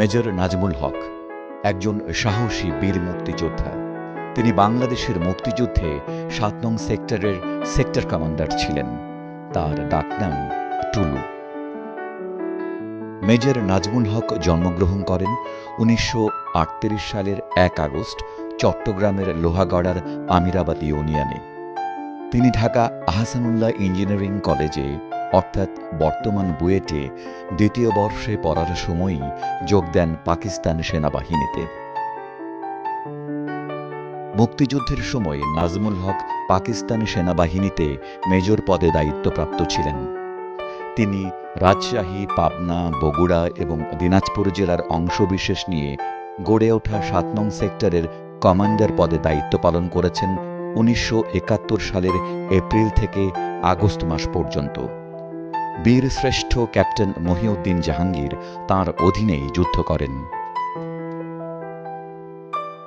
Major Nazmul হক, একজন সাহসী বীর মুক্তিযোদ্ধা। তিনি বাংলাদেশের মুক্তিযুদ্ধে সাত নং সেক্টরের সেক্টর কমান্ডার ছিলেন। তার ডাকনাম টুলু। মেজর নাজমুল হক জন্মগ্রহণ করেন উনিশশো আটত্রিশ সালের এক আগস্ট চট্টগ্রামের লোহাগড়ার আমিরাবাদ ইউনিয়নে। তিনি ঢাকা আহসানুল্লাহ ইঞ্জিনিয়ারিং কলেজে অর্থাৎ বর্তমান বুয়েটে দ্বিতীয় বর্ষে পড়ার সময়ই যোগ দেন পাকিস্তান সেনাবাহিনীতে। মুক্তিযুদ্ধের সময় নাজমুল হক পাকিস্তান সেনাবাহিনীতে মেজর পদে দায়িত্বপ্রাপ্ত ছিলেন। তিনি রাজশাহী, পাবনা, বগুড়া এবং দিনাজপুর জেলার অংশবিশেষ নিয়ে গড়ে ওঠা সাত নং সেক্টরের কমান্ডার পদে দায়িত্ব পালন করেছেন উনিশশো একাত্তর সালের এপ্রিল থেকে আগস্ট মাস পর্যন্ত। বীর শ্রেষ্ঠ ক্যাপ্টেন মহিউদ্দিন জাহাঙ্গীর তার অধীনেই যুদ্ধ করেন।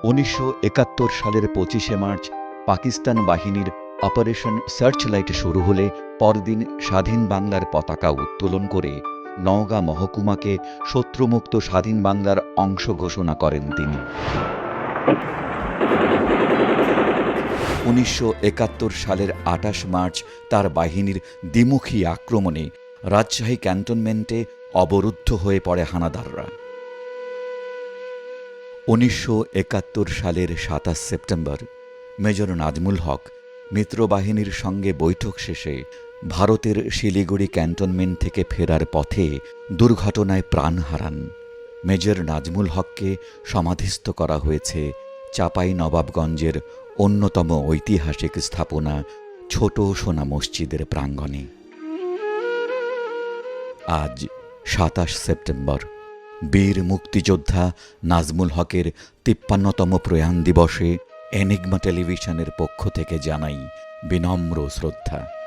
উনিশশো একাত্তর সালের পঁচিশে মার্চ পাকিস্তান বাহিনীর অপারেশন সার্চ লাইট শুরু হলে পরদিন স্বাধীন বাংলার পতাকা উত্তোলন করে নওগাঁ মহকুমাকে শত্রুমুক্ত স্বাধীন বাংলার অংশ ঘোষণা করেন তিনি। উনিশশো একাত্তর সালের আটাশ মার্চ তার বাহিনীর দ্বিমুখী আক্রমণে রাজশাহী ক্যান্টনমেন্টে অবরুদ্ধ হয়ে পড়ে হানাদাররা। উনিশশো একাত্তর সালের সাতাশ সেপ্টেম্বর, মেজর নাজমুল হক মিত্রবাহিনীর সঙ্গে বৈঠক শেষে ভারতের শিলিগুড়ি ক্যান্টনমেন্ট থেকে ফেরার পথে দুর্ঘটনায় প্রাণ হারান। মেজর নাজমুল হককে সমাধিস্থ করা হয়েছে চাপাই নবাবগঞ্জের অন্যতম ঐতিহাসিক স্থাপনা ছোট সোনা মসজিদের প্রাঙ্গণে। আজ সাতাশ সেপ্টেম্বর। বীর মুক্তিযোদ্ধা নাজমুল হকের তিপ্পান্নতম প্রয়াণ দিবসে এনিগমা টেলিভিশনের পক্ষ থেকে জানাই বিনম্র শ্রদ্ধা।